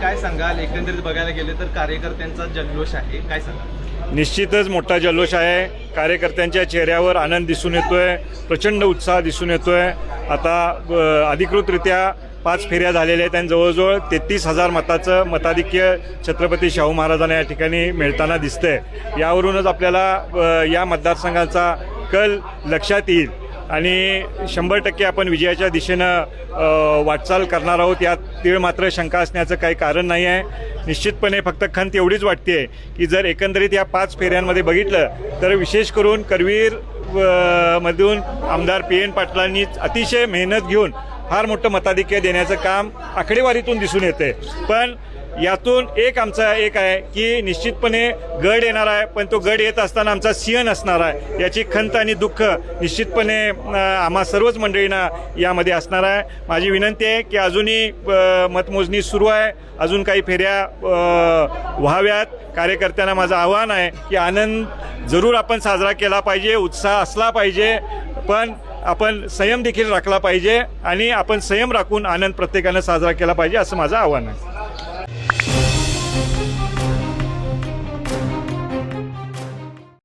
काय सांगाल? एकंदरीत बघायला गेले तर कार्यकर्त्यांचा जल्लोष आहे. काय सांगाल? निश्चितच मोठा जल्लोष आहे. कार्यकर्त्यांच्या चेहऱ्यावर आनंद दिसून येतोय. प्रचंड उत्साह दिसून येतोय. आता अधिकृतरित्या पाच फेऱ्या झालेल्या आहेत आणि जवळजवळ तेहतीस हजार मताचं मताधिक्य छत्रपती शाहू महाराजांना या ठिकाणी मिळताना दिसतंय. यावरूनच आपल्याला या मतदारसंघाचा कल लक्षात येईल. आणि शंभर टक्के आपण विजयाच्या दिशेनं वाटचाल करणार आहोत. यात तीळ मात्र शंका असण्याचं काही कारण नाही आहे. निश्चितपणे फक्त खंत एवढीच वाटते की जर एकंदरीत या पाच फेऱ्यांमध्ये बघितलं तर विशेष करून करवीर मधून आमदार पी एन पाटलांनी अतिशय मेहनत घेऊन फार मोठं मताधिक्य देण्याचं काम आकडेवारीतून दिसून येते पण यातून एक आमचा एक आहे की निश्चितपणे गड येणार आहे पण तो गड येत असताना आमचा सिंह नसणार आहे. याची खंत आणि दुःख निश्चितपणे आम्हा सर्वच मंडळींना यामध्ये असणार आहे. माझी विनंती आहे की अजूनही मतमोजणी सुरू आहे. अजून काही फेऱ्या व्हाव्यात. कार्यकर्त्यांना माझं आव्हान आहे की आनंद जरूर आपण साजरा केला पाहिजे उत्साह असला पाहिजे पण आपण संयम देखील राखला पाहिजे आणि आपण संयम राखून आनंद प्रत्येकानं साजरा केला पाहिजे असं माझं आव्हान आहे.